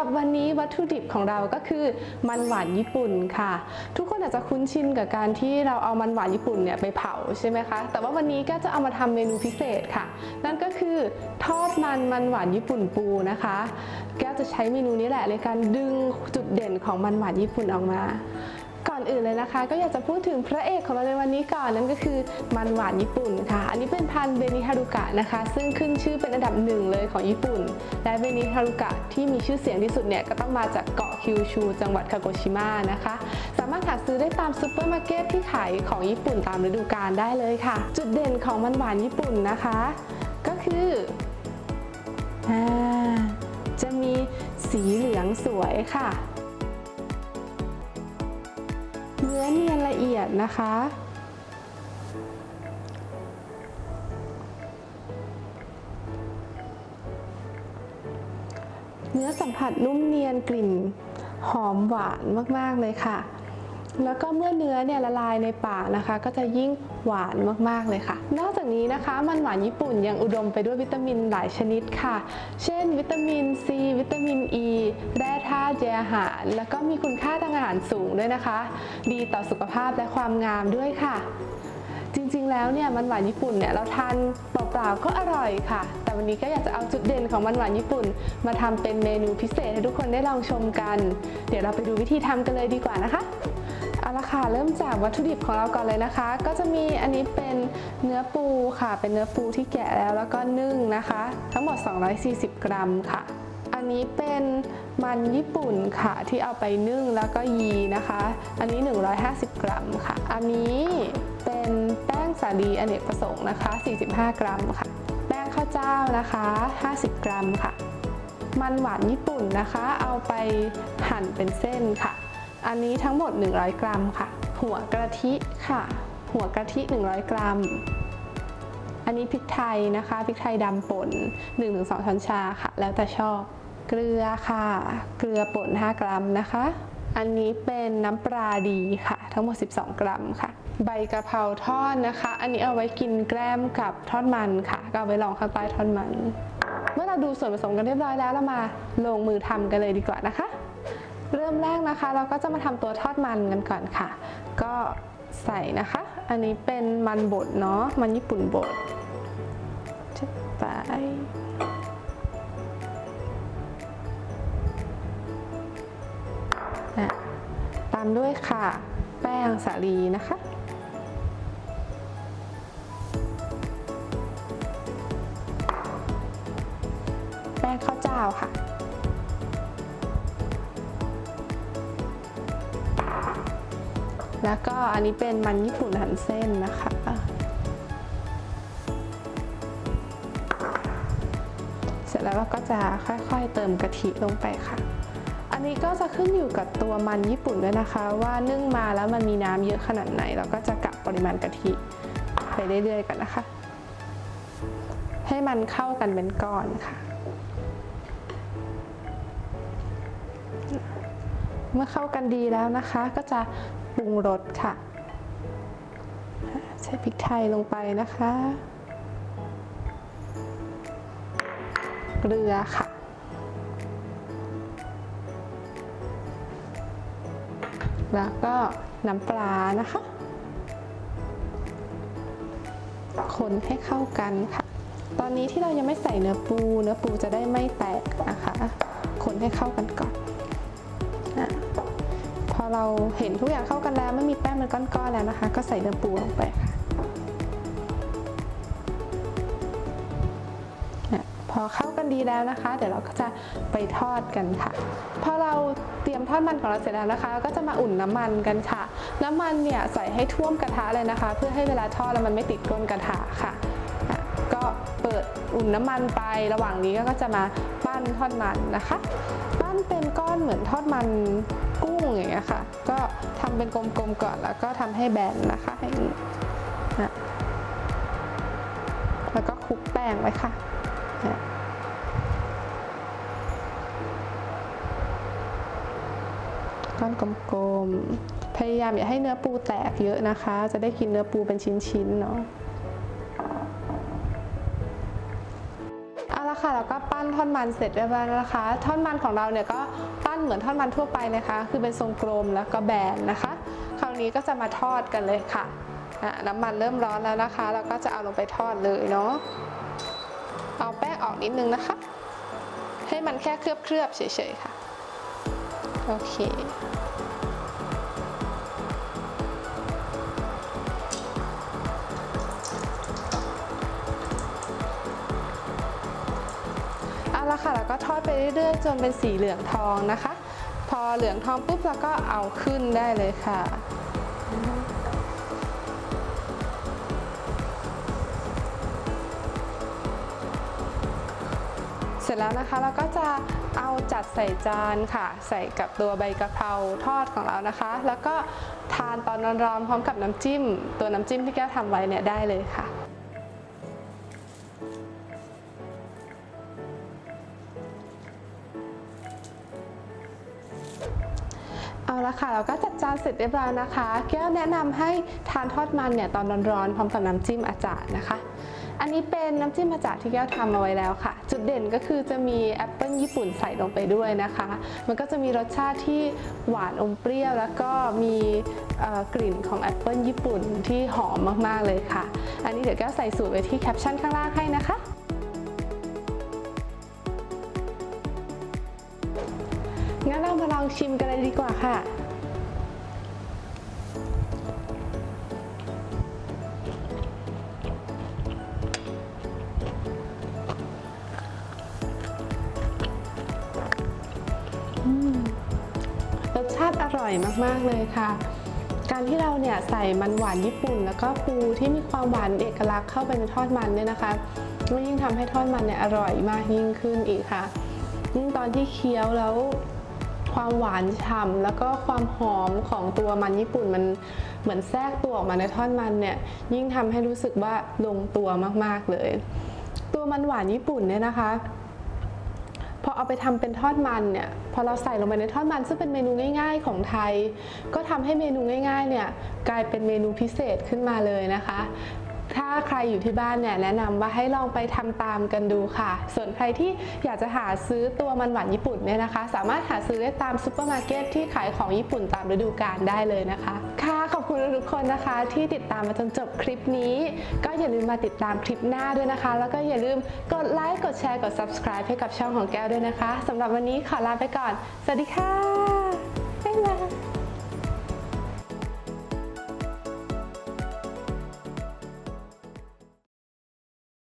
รับวันนี้วัตถุดิบของเราก็คือมันหวานญี่ปุ่นค่ะ ทุกคนอาจจะคุ้นชินกับการที่เราเอามันหวานญี่ปุ่นเนี่ยไปเผาใช่ไหมคะ แต่ว่าวันนี้ก็จะเอามาทำเมนูพิเศษค่ะ นั่นก็คือทอดมันมันหวานญี่ปุ่นปูนะคะ แก้วจะใช้เมนูนี้แหละในการดึงจุดเด่นของมันหวานญี่ปุ่นออกมา อนอื่นเลยนะคะ ก็อยากจะพูดถึงพระเอกของเราในวันนี้ก่อนนั่นก็คือมันหวานญี่ปุ่นค่ะ อันนี้เป็นพันเบนิฮารุกะนะคะ ซึ่งขึ้นชื่อเป็นอันดับหนึ่งเลยของญี่ปุ่น และเบนิฮารุกะที่มีชื่อเสียงที่สุดเนี่ยก็ต้องมาจากเกาะคิวชู จังหวัดคาโกชิมะนะคะ สามารถหาซื้อได้ตามซูเปอร์มาร์เก็ตที่ขายของญี่ปุ่นตามฤดูกาลได้เลยค่ะ จุดเด่นของมันหวานญี่ปุ่นนะคะ ก็คือจะมีสีเหลืองสวยค่ะ เนื้อเนียนละเอียดนะคะ เนื้อสัมผัสนุ่มเนียนกลิ่นหอมหวานมาก ๆ เลยค่ะ แล้วก็เมื่อเนื้อเนี่ยละลายในปากนะคะ ก็จะยิ่งหวานมากๆเลยค่ะ นอกจากนี้นะคะมันหวานญี่ปุ่นยังอุดมไปด้วยวิตามินหลายชนิดค่ะ เช่น วิตามินซีวิตามินอ e, ีแร่ธาตุใยอาหาร แล้วก็มีคุณค่าทางอาหารสูงด้วยนะคะ ดีต่อสุขภาพและความงามด้วยค่ะ จริงๆแล้วเนี่ยมันหวานญี่ปุ่นเนี่ยเราทานเปล่าๆก็อร่อยค่ะ แต่วันนี้ก็อยากจะเอาจุดเด่นของมันหวานญี่ปุ่น มาทำเป็นเมนูพิเศษให้ทุกคนได้ลองชมกัน เดี๋ยวเราไปดูวิธีทำกันเลยดีกว่านะคะ เอาละค่ะเริ่มจากวัตถุดิบของเราก่อนเลยนะคะ ก็จะมีอันนี้เป็นเนื้อปูค่ะ เป็นเนื้อปูที่แกะแล้วแล้วก็นึ่งนะคะ ทั้งหมด 240 กรัมค่ะ อันนี้เป็นมันญี่ปุ่นค่ะที่เอาไปนึ่งแล้วก็ยีนะคะ อันนี้ 150 กรัมค่ะ อันนี้เป็นแป้งสาลีอเนกประสงค์นะคะ 45 กรัมค่ะ แป้งข้าวเจ้านะคะ 50 กรัมค่ะ มันหวานญี่ปุ่นนะคะ เอาไปหั่นเป็นเส้นค่ะ อันนี้ทั้งหมด 100 กรัมค่ะ หัวกะทิค่ะ หัวกะทิ 100 กรัม อันนี้พริกไทยนะคะ พริกไทยดำป่น 1-2 ช้อนชาค่ะ แล้วแต่ชอบ เกลือค่ะ เกลือป่น 5 กรัมนะคะ อันนี้เป็นน้ำปลาดีค่ะ ทั้งหมด 12 กรัมค่ะ ใบกะเพราทอดนะคะ อันนี้เอาไว้กินแกล้มกับทอดมันค่ะ ก็เอาไว้รองข้างใต้ทอดมัน เมื่อเราดูส่วนผสมกันเรียบร้อยแล้วเรามาลงมือทำกันเลยดีกว่านะคะ เริ่มแรกนะคะ เราก็จะมาทำตัวทอดมันกันก่อนค่ะ ก็ใส่นะคะ อันนี้เป็นมันบดเนาะ มันญี่ปุ่นบดจะไปอะตามด้วยค่ะ แป้งสาลีนะคะแป้งข้าวเจ้าค่ะ แล้วก็อันนี้เป็นมันญี่ปุ่นหั่นเส้นนะคะ เสร็จแล้วเราก็จะค่อยๆเติมกะทิลงไปค่ะ อันนี้ก็จะขึ้นอยู่กับตัวมันญี่ปุ่นด้วยนะคะ ว่านึ่งมาแล้วมันมีน้ำเยอะขนาดไหน เราก็จะกะปริมาณกะทิไปเรื่อยๆกันนะคะ ให้มันเข้ากันเป็นก้อนค่ะเมื่อเข้ากันดีแล้วนะคะ ก็จะ ปรุงรสค่ะ ใส่พริกไทยลงไปนะคะ เกลือค่ะ แล้วก็น้ำปลานะคะ คนให้เข้ากันค่ะ ตอนนี้ที่เรายังไม่ใส่เนื้อปู เนื้อปูจะได้ไม่แตกนะคะ คนให้เข้ากันก่อน เราเห็นทุกอย่างเข้ากันแล้วไม่มีแป้งเป็นก้อนๆแล้วนะคะ ก็ใส่เนื้อปูลงไปค่ะพอเข้ากันดีแล้วนะคะ เดี๋ยวเราก็จะไปทอดกันค่ะ พอเราเตรียมทอดมันของเราเสร็จแล้วนะคะ ก็จะมาอุ่นน้ำมันกันค่ะ น้ำมันเนี่ยใส่ให้ท่วมกระทะเลยนะคะ เพื่อให้เวลาทอดแล้วมันไม่ติดก้นกระทะค่ะ ก็เปิดอุ่นน้ำมันไประหว่างนี้ก็จะมาปั้นทอดมันนะคะ เป็นก้อนเหมือนทอดมันกุ้งอย่างเงี้ยค่ะ ก็ทำเป็นกลมๆก่อนแล้วก็ทำให้แบนนะคะอย่างนี้นะแล้วก็คลุกแป้งไว้ค่ะนะก้อนกลมๆ พยายามอย่าให้เนื้อปูแตกเยอะนะคะ จะได้กินเนื้อปูเป็นชิ้นๆเนาะ เอาละค่ะแล้วก็ปั้นท่อนมันเสร็จเรียบร้อยแล้วนะคะ ท่อนมันของเราเนี่ยก็ปั้นเหมือนท่อนมันทั่วไปเลยค่ะคือเป็นทรงกลมแล้วก็แบนนะคะ คราวนี้ก็จะมาทอดกันเลยค่ะอะน้ำมันเริ่มร้อนแล้วนะคะ เราก็จะเอาลงไปทอดเลยเนาะเอาแป้งออกนิดนึงนะคะ ให้มันแค่เคลือบๆเฉยๆค่ะ โอเค ค่ะ แล้วก็ทอดไปเรื่อยๆ จนเป็นสีเหลืองทองนะคะ พอเหลืองทองปุ๊บเราก็เอาขึ้นได้เลยค่ะเสร็จแล้วนะคะเราก็จะเอาจัดใส่จานค่ะ ใส่กับตัวใบกะเพราทอดของเรานะคะ แล้วก็ทานตอนร้อนๆพร้อมกับน้ำจิ้ม ตัวน้ำจิ้มที่แก้วทำไว้เนี่ยได้เลยค่ะ ละค่ะ เราก็จัดจานเสร็จเรียบร้อยนะคะ แก้วแนะนำให้ทานทอดมันเนี่ยตอนร้อนๆพร้อมกับน้ำจิ้มอาจารย์นะคะ อันนี้เป็นน้ำจิ้มอาจาร์ที่แก้วทำเอาไว้แล้วค่ะ จุดเด่นก็คือจะมีแอปเปิลญี่ปุ่นใส่ลงไปด้วยนะคะ มันก็จะมีรสชาติที่หวานอมเปรี้ยว แล้วก็มีกลิ่นของแอปเปิลญี่ปุ่นที่หอมมากๆเลยค่ะ อันนี้เดี๋ยวแก้วใส่สูตรไว้ที่แคปชั่นข้างล่างให้นะคะงั้นเรามาลองชิมกันเลยดีกว่าค่ะ อร่อยมากๆเลยค่ะ การที่เราเนี่ยใส่มันหวานญี่ปุ่น แล้วก็ปูที่มีความหวานเอกลักษณ์เข้าไปในทอดมันเนี่ยนะคะก็ยิ่งทำให้ทอดมันเนี่ยอร่อยมากยิ่งขึ้นอีกค่ะยิ่งตอนที่เคี้ยวแล้วความหวานฉ่ำแล้วก็ความหอมของตัวมันญี่ปุ่นมันเหมือนแทรกตัวออกมาในทอดมันเนี่ยยิ่งทำให้รู้สึกว่าลงตัวมากๆเลย ตัวมันหวานญี่ปุ่นเนี่ยนะคะ พอเอาไปทำเป็นทอดมันเนี่ยพอเราใส่ลงไปในทอดมันซึ่งเป็นเมนูง่าย ๆ ของไทย ก็ทำให้เมนูง่ายๆเนี่ยกลายเป็นเมนูพิเศษขึ้นมาเลยนะคะ ถ้าใครอยู่ที่บ้านเนี่ยแนะนำว่าให้ลองไปทำตามกันดูค่ะ ส่วนใครที่อยากจะหาซื้อตัวมันหวานญี่ปุ่นเนี่ยนะคะ สามารถหาซื้อได้ตามซูเปอร์มาร์เก็ตที่ขายของญี่ปุ่นตามฤดูกาลได้เลยนะคะ ณทุกคนนะคะที่ติดตามมาจนจบคลิปนี้ ก็อย่าลืมมาติดตามคลิปหน้าด้วยนะคะ แล้วก็อย่าลืมกดไลค์กดแชร์กด subscribe ให้กับช่องของแก้วด้วยนะคะสำหรับวันนี้ขอลาไปก่อน สวัสดีค่ะบ๊ายบาย